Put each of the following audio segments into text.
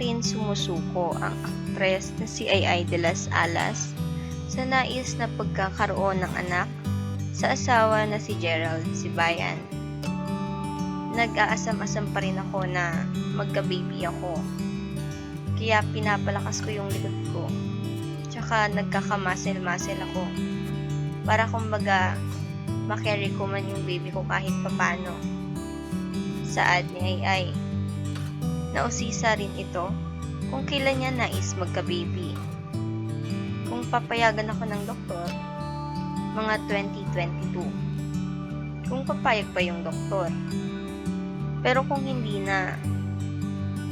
rin sumusuko ang aktres na si Ay de las Alas sa nais na pagkakaroon ng anak sa asawa na si Gerald Sibayan. Nag-aasam-asam pa rin ako na magka-baby ako. Kaya pinapalakas ko yung likod ko. Tsaka nagkakamasil-masil ako. Para kumbaga, makarry ko man yung baby ko kahit papano. Saad ni Ay Ay. Nausisa rin ito kung kailan niya nais magka-baby. Kung papayagan ako ng doktor, mga 2022. Kung papayag pa yung doktor. Pero kung hindi na,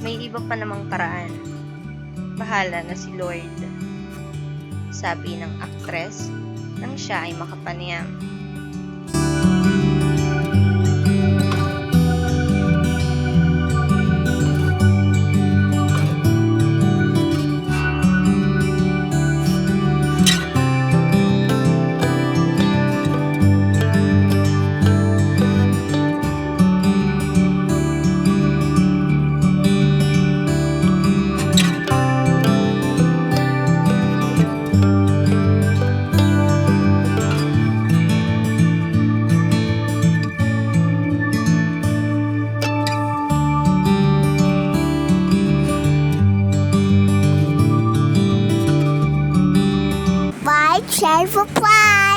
may iba pa namang paraan. Bahala na si Lord. Sabi ng aktres nang siya ay makapanayam. 全部快。